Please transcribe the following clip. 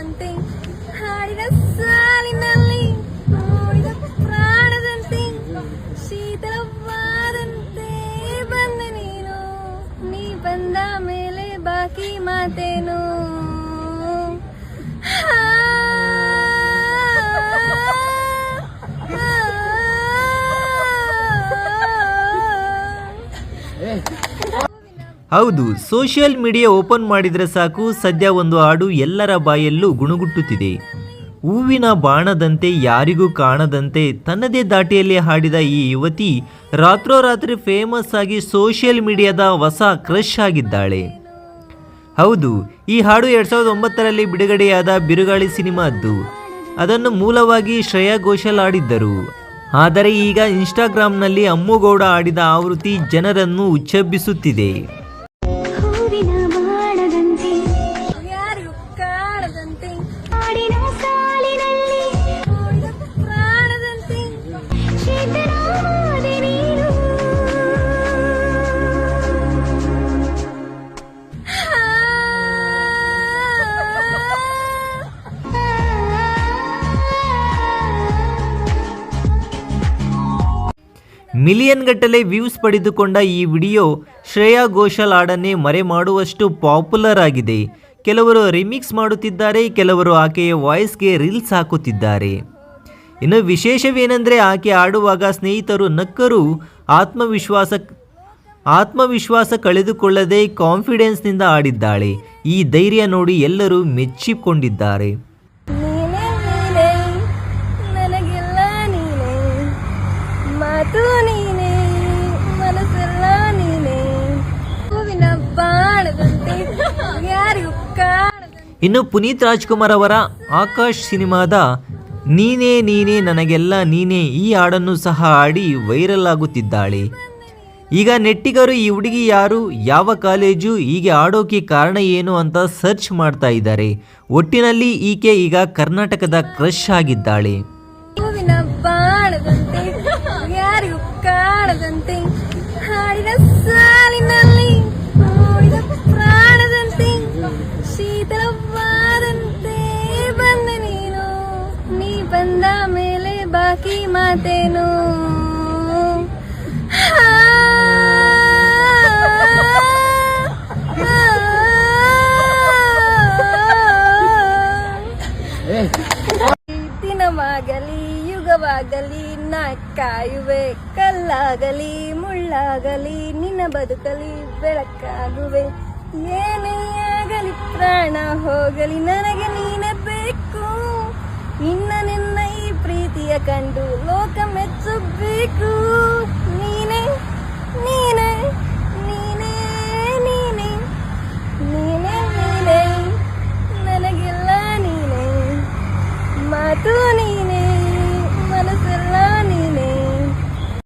ಬಾಣದಂತೆ ಹಾಡಿದ ಸಾಲಿನಲ್ಲಿ ನೋಡಿದ ಪ್ರಾಣದಂತೆ ಶೀತಲವಾದಂತೆ ಬಂದ ನೀನು ನೀ ಬಂದ ಮೇಲೆ ಬಾಕಿ ಮಾತೇನು ಹೌದು, ಸೋಷಿಯಲ್ ಮೀಡಿಯಾ ಓಪನ್ ಮಾಡಿದರೆ ಸಾಕು, ಸದ್ಯ ಒಂದು ಹಾಡು ಎಲ್ಲರ ಬಾಯಲ್ಲೂ ಗುಣಗುಟ್ಟುತ್ತಿದೆ. ಹೂವಿನ ಬಾಣದಂತೆ ಯಾರಿಗೂ ಕಾಣದಂತೆ ತನ್ನದೇ ದಾಟಿಯಲ್ಲಿ ಹಾಡಿದ ಈ ಯುವತಿ ರಾತ್ರೋರಾತ್ರಿ ಫೇಮಸ್ ಆಗಿ ಸೋಷಿಯಲ್ ಮೀಡಿಯಾದ ಹೊಸ ಕ್ರಶ್ ಆಗಿದ್ದಾಳೆ. ಹೌದು, ಈ ಹಾಡು ಎರಡ್ ಸಾವಿರದ ಒಂಬತ್ತರಲ್ಲಿ ಬಿಡುಗಡೆಯಾದ ಬಿರುಗಾಳಿ ಸಿನಿಮಾದ್ದು. ಅದನ್ನು ಮೂಲವಾಗಿ ಶ್ರೇಯಾ ಘೋಷಲ್ ಆಡಿದ್ದರು ಆದರೆ ಈಗ ಇನ್ಸ್ಟಾಗ್ರಾಮ್ನಲ್ಲಿ ಅಮ್ಮುಗೌಡ ಆಡಿದ ಆವೃತ್ತಿ ಜನರನ್ನು ಉಚ್ಚಬ್ಬಿಸುತ್ತಿದೆ. ಮಿಲಿಯನ್ ಗಟ್ಟಲೆ ವ್ಯೂಸ್ ಪಡೆದುಕೊಂಡ ಈ ವಿಡಿಯೋ ಶ್ರೇಯಾ ಘೋಷಾಲ್ ಹಾಡನ್ನೇ ಮರೆ ಮಾಡುವಷ್ಟು ಪಾಪ್ಯುಲರ್ ಆಗಿದೆ. ಕೆಲವರು ರಿಮಿಕ್ಸ್ ಮಾಡುತ್ತಿದ್ದಾರೆ, ಕೆಲವರು ಆಕೆಯ ವಾಯ್ಸ್ಗೆ ರೀಲ್ಸ್ ಹಾಕುತ್ತಿದ್ದಾರೆ. ಇನ್ನು ವಿಶೇಷವೇನೆಂದರೆ ಆಕೆ ಆಡುವಾಗ ಸ್ನೇಹಿತರು ನಕ್ಕರು ಆತ್ಮವಿಶ್ವಾಸ ಆತ್ಮವಿಶ್ವಾಸ ಕಳೆದುಕೊಳ್ಳದೆ ಕಾನ್ಫಿಡೆನ್ಸ್ನಿಂದ ಆಡಿದ್ದಾಳೆ ಈ ಧೈರ್ಯ ನೋಡಿ ಎಲ್ಲರೂ ಮೆಚ್ಚಿಕೊಂಡಿದ್ದಾರೆ. ಮಾತು ನೀನೇ, ಮನಸ್ಸೆಲ್ಲ ನೀನೇ. ಹೂವಿನ ಬಾಣದಂತೆ, ಯಾರಿಗೂ ಇನ್ನು ಪುನೀತ್ ರಾಜ್ಕುಮಾರ್ ಅವರ ಆಕಾಶ್ ಸಿನಿಮಾದ ನೀನೇ ನೀನೇ ನನಗೆಲ್ಲ ನೀನೇ ಈ ಹಾಡನ್ನು ಸಹ ಹಾಡಿ ವೈರಲ್ ಆಗುತ್ತಿದ್ದಾಳೆ. ಈಗ ನೆಟ್ಟಿಗರು ಈ ಹುಡುಗಿ ಯಾರು, ಯಾವ ಕಾಲೇಜು, ಹೀಗೆ ಆಡೋಕೆ ಕಾರಣ ಏನು ಅಂತ ಸರ್ಚ್ ಮಾಡ್ತಾ ಇದ್ದಾರೆ. ಒಟ್ಟಿನಲ್ಲಿ ಈಕೆ ಈಗ ಕರ್ನಾಟಕದ ಕ್ರಶ್ ಆಗಿದ್ದಾಳೆ. ಬಾಕಿ ಮಾತೇನು? ದಿನವಾಗಲಿ ಯುಗವಾಗಲಿ ನಾ ಕಾಯುವೆ ಕಲ್ಲಾಗಲಿ, ಮುಳ್ಳಾಗಲಿ, ನಿನ್ನ ಬದುಕಲಿ ಬೆಳಕಾಗುವೆ. ಏನೇ ಆಗಲಿ ಪ್ರಾಣ ಹೋಗಲಿ, ನನಗೆ ನೀನೇ ಬೇಕು. ನಿನ್ನ ಪ್ರೀತಿಯ ಕಂಡು ಲೋಕ ಮೆಚ್ಚಬೇಕು ನೀನೇ ನೀನೇ ನೀನೇ ನೀನೇ ನೀನೇ ನೀನೇ. ನನಗೆಲ್ಲ ನೀನೇ. ಮಾತು